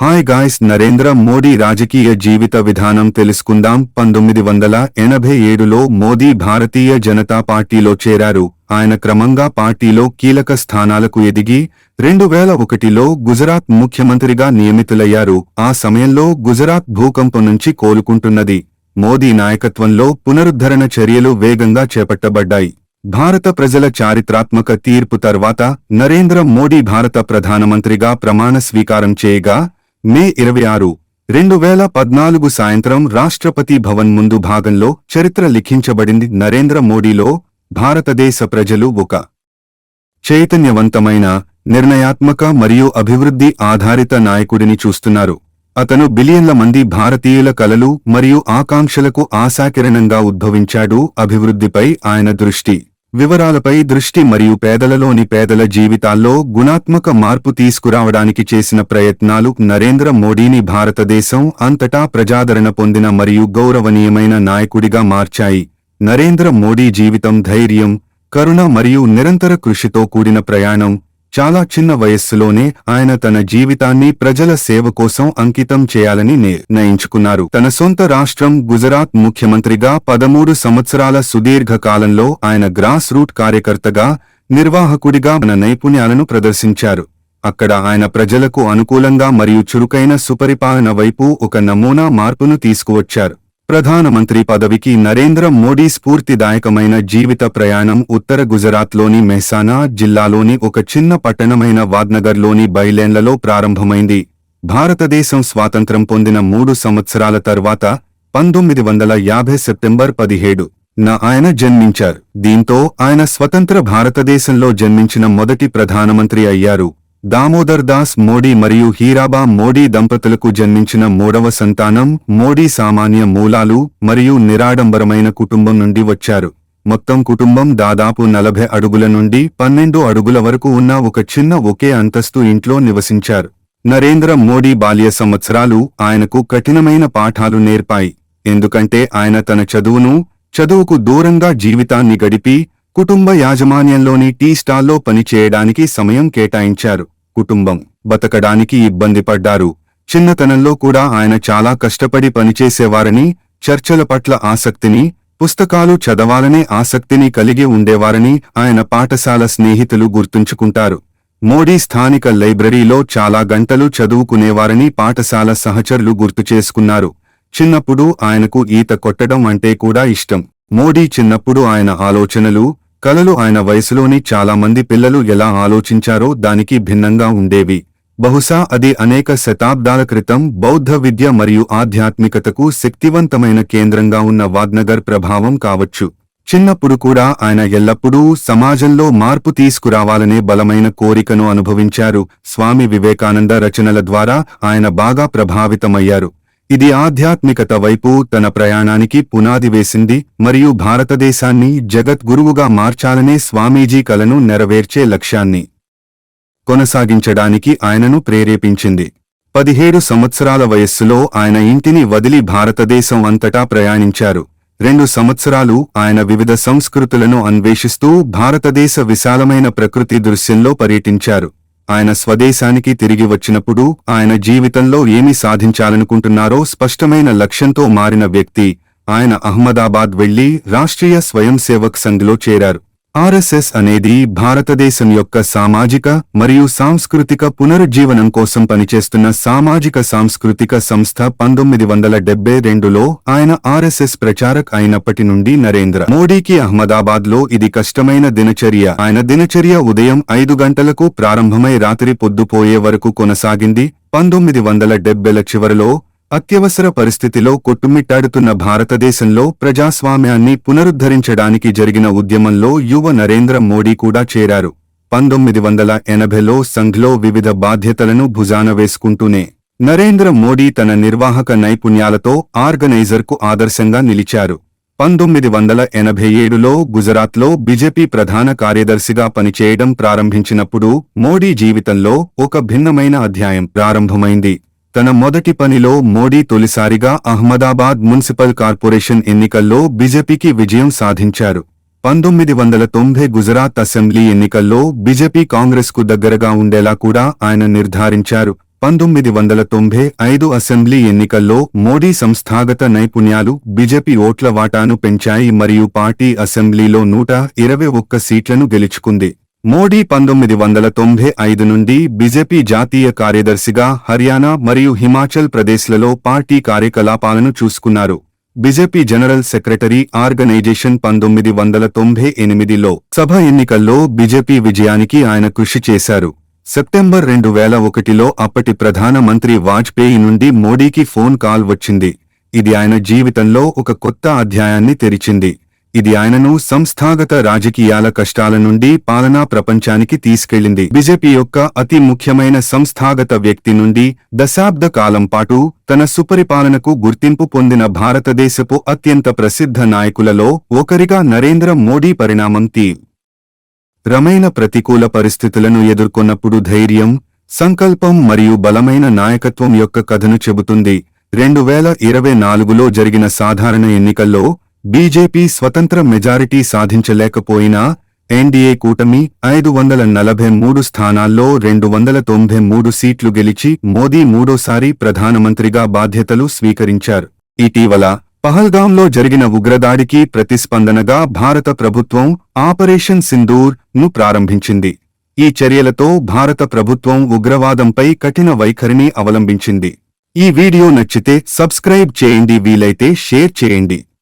Hi guys Narendra Modi రాజకీయ జీవిత విధానం తెలుసుకుందాం. పంతొమ్మిది వందల ఎనభై ఏడులో మోదీ భారతీయ జనతా పార్టీలో చేరారు. ఆయన క్రమంగా పార్టీలో కీలక స్థానాలకు ఎదిగి రెండు వేల ఒకటిలో గుజరాత్ ముఖ్యమంత్రిగా నియమితులయ్యారు. ఆ సమయంలో గుజరాత్ భూకంపం నుంచి కోలుకుంటున్నది. మోదీ నాయకత్వంలో పునరుద్ధరణ చర్యలు వేగంగా చేపట్టబడ్డాయి. భారత ప్రజల చారిత్రాత్మక తీర్పు తర్వాత నరేంద్ర మోడీ భారత ప్రధానమంత్రిగా ప్రమాణ స్వీకారం చేయగా మే ఇరవై ఆరు రెండు వేల పద్నాలుగు సాయంత్రం రాష్ట్రపతి భవన్ ముందు భాగంలో చరిత్ర లిఖించబడింది నరేంద్ర మోడీలో భారతదేశ ప్రజలు ఒక చైతన్యవంతమైన నిర్ణయాత్మక మరియు అభివృద్ధి ఆధారిత నాయకుడిని చూస్తున్నారు. అతను బిలియన్ల మంది భారతీయుల కలలు మరియు ఆకాంక్షలకు ఆశాకిరణంగా ఉద్భవించాడు. అభివృద్ధిపై ఆయన దృష్టి వివరాలపై దృష్టి మరియు పేదలలోని పేదల జీవితాల్లో గుణాత్మక మార్పు తీసుకురావడానికి చేసిన ప్రయత్నాలు నరేంద్ర మోడీని భారతదేశం అంతటా ప్రజాదరణ పొందిన మరియు గౌరవనీయమైన నాయకుడిగా మార్చాయి. నరేంద్ర మోడీ జీవితం ధైర్యం కరుణ మరియు నిరంతర కృషితో కూడిన ప్రయాణం చాలా చిన్న వయస్సులోనే ఆయన తన జీవితాన్ని ప్రజల సేవ కోసం అంకితం చేయాలని నిర్ణయించుకున్నారు. తన సొంత రాష్ట్రం గుజరాత్ ముఖ్యమంత్రిగా పదమూడు సంవత్సరాల సుదీర్ఘ కాలంలో ఆయన గ్రాస్ రూట్ కార్యకర్తగా నిర్వాహకుడిగా తన నైపుణ్యాలను ప్రదర్శించారు. అక్కడ ఆయన ప్రజలకు అనుకూలంగా మరియు చురుకైన సుపరిపాలన వైపు ఒక నమూనా మార్పును తీసుకువచ్చారు. ప్రధానమంత్రి పదవికి నరేంద్ర మోడీ స్ఫూర్తిదాయకమైన జీవిత ప్రయాణం ఉత్తర గుజరాత్లోని మెహసానా జిల్లాలోని ఒక చిన్న పట్టణమైన వాద్నగర్లోని బైలేన్లలో ప్రారంభమైంది. భారతదేశం స్వాతంత్రం పొందిన మూడు సంవత్సరాల తర్వాత పంతొమ్మిది వందల యాభై సెప్టెంబర్ పదిహేడు న ఆయన జన్మించారు. దీంతో ఆయన స్వతంత్ర భారతదేశంలో జన్మించిన మొదటి ప్రధానమంత్రి అయ్యారు. దామోదర్ దాస్ మోడీ మరియు హీరాబా మోడీ దంపతులకు జన్మించిన మూడవ సంతానం మోడీ సామాన్య మూలాలు మరియు నిరాడంబరమైన కుటుంబం నుండి వచ్చారు. మొత్తం కుటుంబం దాదాపు నలభై అడుగుల నుండి పన్నెండు అడుగుల వరకు ఉన్న ఒక చిన్న ఒకే అంతస్తు ఇంట్లో నివసించారు. నరేంద్ర మోడీ బాల్య సంవత్సరాలు ఆయనకు కఠినమైన పాఠాలు నేర్పాయి. ఎందుకంటే ఆయన తన చదువును చదువుకు దూరంగా జీవితాన్ని గడిపి కుటుంబ యాజమాన్యంలోని టీ స్టాల్లో పనిచేయడానికి సమయం కేటాయించారు. కుటుంబం బతకడానికి ఇబ్బంది పడ్డారు. చిన్నతనంలో కూడా ఆయన చాలా కష్టపడి పనిచేసేవారని చర్చల పట్ల ఆసక్తిని పుస్తకాలు చదవాలనే ఆసక్తిని కలిగి ఉండేవారని ఆయన పాఠశాల స్నేహితులు గుర్తుంచుకుంటారు. మోడీ స్థానిక లైబ్రరీలో చాలా గంటలు చదువుకునేవారని పాఠశాల సహచరులు గుర్తు చేసుకున్నారు. చిన్నప్పుడు ఆయనకు ఈత కొట్టడం అంటే కూడా ఇష్టం. మోడీ చిన్నప్పుడు ఆయన ఆలోచనలు కలలు ఆయన వయసులోని చాలా మంది పిల్లలు ఎలా ఆలోచించారో దానికి భిన్నంగా ఉండేవి. బహుశా అది అనేక శతాబ్దాల క్రితం బౌద్ధ విద్య మరియు ఆధ్యాత్మికతకు శక్తివంతమైన కేంద్రంగా ఉన్న వాద్నగర్ ప్రభావం కావచ్చు. చిన్నప్పుడు కూడా ఆయన ఎల్లప్పుడూ సమాజంలో మార్పు తీసుకురావాలనే బలమైన కోరికను అనుభవించారు. స్వామి వివేకానంద రచనల ద్వారా ఆయన బాగా ప్రభావితమయ్యారు. ఇది ఆధ్యాత్మికత వైపు తన ప్రయాణానికి పునాది వేసింది మరియు భారతదేశాన్ని జగద్గురువుగా మార్చాలనే స్వామీజీ కలను నెరవేర్చే లక్ష్యాన్ని కొనసాగించడానికి ఆయనను ప్రేరేపించింది. పదిహేడు సంవత్సరాల వయస్సులో ఆయన ఇంటిని వదిలి భారతదేశం అంతటా ప్రయాణించారు. రెండు సంవత్సరాలు ఆయన వివిధ సంస్కృతులను అన్వేషిస్తూ భారతదేశ విశాలమైన ప్రకృతి దృశ్యంలో పర్యటించారు. ఆయన స్వదేశానికి తిరిగి వచ్చినప్పుడు ఆయన జీవితంలో ఏమి సాధించాలనుకుంటున్నారో స్పష్టమైన లక్ష్యంతో మారిన వ్యక్తి ఆయన అహ్మదాబాద్ వెళ్ళి రాష్ట్రీయ స్వయం సేవక్ సంఘ్లో చేరారు. ఆర్ఎస్ఎస్ అనేది భారతదేశం యొక్క సామాజిక మరియు సాంస్కృతిక పునరుజ్జీవనం కోసం పనిచేస్తున్న సామాజిక సాంస్కృతిక సంస్థ పంతొమ్మిది వందల డెబ్బై రెండులో ఆయన ఆర్ఎస్ఎస్ ప్రచారక్ అయినప్పటి నుండి నరేంద్ర మోడీకి అహ్మదాబాద్లో ఇది కష్టమైన దినచర్య. ఆయన దినచర్య ఉదయం ఐదు గంటలకు ప్రారంభమై రాత్రి పొద్దుపోయే వరకు కొనసాగింది. పంతొమ్మిది వందల డెబ్బెల చివరలో అత్యవసర పరిస్థితిలో కొట్టుమిట్టాడుతున్న భారతదేశంలో ప్రజాస్వామ్యాన్ని పునరుద్ధరించడానికి జరిగిన ఉద్యమంలో యువ నరేంద్ర మోడీ కూడా చేరారు. పంతొమ్మిది వందల ఎనభైలో సంఘ్లో వివిధ బాధ్యతలను భుజాన వేసుకుంటూనే నరేంద్ర మోడీ తన నిర్వాహక నైపుణ్యాలతో ఆర్గనైజర్కు ఆదర్శంగా నిలిచారు. పంతొమ్మిది వందల ఎనభై ఏడులో గుజరాత్లో బీజేపీ ప్రధాన కార్యదర్శిగా పనిచేయడం ప్రారంభించినప్పుడు మోడీ జీవితంలో ఒక భిన్నమైన అధ్యాయం ప్రారంభమైంది. తన మొదటి పనిలో మోడీ తొలిసారిగా అహ్మదాబాద్ మున్సిపల్ కార్పొరేషన్ ఎన్నికల్లో బీజేపీకి విజయం సాధించారు. పంతొమ్మిది వందల తొంభై గుజరాత్ అసెంబ్లీ ఎన్నికల్లో బీజేపీ కాంగ్రెస్కు దగ్గరగా ఉండేలా కూడా ఆయన నిర్ధారించారు. పంతొమ్మిది వందల తొంభై ఐదు అసెంబ్లీ ఎన్నికల్లో మోడీ సంస్థాగత నైపుణ్యాలు బీజేపీ ఓట్ల వాటాను పెంచాయి మరియు పార్టీ అసెంబ్లీలో నూట ఇరవై ఒక్క సీట్లను గెలుచుకుంది. మోడీ పంతొమ్మిది వందల తొంభై ఐదు నుండి బీజేపీ జాతీయ కార్యదర్శిగా హర్యానా మరియు హిమాచల్ ప్రదేశ్లలో పార్టీ కార్యకలాపాలను చూసుకున్నారు. బీజేపీ జనరల్ సెక్రటరీ ఆర్గనైజేషన్ పంతొమ్మిది వందల తొంభై ఎనిమిదిలో సభ ఎన్నికల్లో బీజేపీ విజయానికి ఆయన కృషి చేశారు. సెప్టెంబర్ రెండు వేల ఒకటిలో అప్పటి ప్రధాన మంత్రి వాజ్పేయి నుండి మోడీకి ఫోన్ కాల్ వచ్చింది. ఇది ఆయన జీవితంలో ఒక కొత్త అధ్యాయాన్ని తెరిచింది. ఇది ఆయనను సంస్థాగత రాజకీయాల కష్టాల నుండి పాలనా ప్రపంచానికి తీసుకెళ్ళింది బీజేపీ యొక్క అతి ముఖ్యమైన సంస్థాగత వ్యక్తి నుండి దశాబ్ద కాలం పాటు తన సుపరిపాలనకు గుర్తింపు పొందిన భారతదేశపు అత్యంత ప్రసిద్ధ నాయకులలో ఒకరిగా నరేంద్ర మోడీ పరిణామం తీ రమైన ప్రతికూల పరిస్థితులను ఎదుర్కొన్నప్పుడు ధైర్యం సంకల్పం మరియు బలమైన నాయకత్వం యొక్క కథను చెబుతుంది. రెండు వేల ఇరవై నాలుగులో జరిగిన సాధారణ ఎన్నికల్లో బీజేపీ స్వతంత్ర మెజారిటీ సాధించలేకపోయినా ఎన్డీఏ కూటమి ఐదు వందల నలభై మూడు స్థానాల్లో రెండు వందల తొంభై మూడు సీట్లు గెలిచి మోదీ మూడోసారి ప్రధానమంత్రిగా బాధ్యతలు స్వీకరించారు. ఇటీవల పహల్గాంలో జరిగిన ఉగ్రదాడికి ప్రతిస్పందనగా భారత ప్రభుత్వం ఆపరేషన్ సింధూర్ను ప్రారంభించింది. ఈ చర్యలతో భారత ప్రభుత్వం ఉగ్రవాదంపై కఠిన వైఖరిని అవలంబించింది. ఈ వీడియో నచ్చితే సబ్స్క్రైబ్ చేయండి వీలైతే షేర్ చేయండి.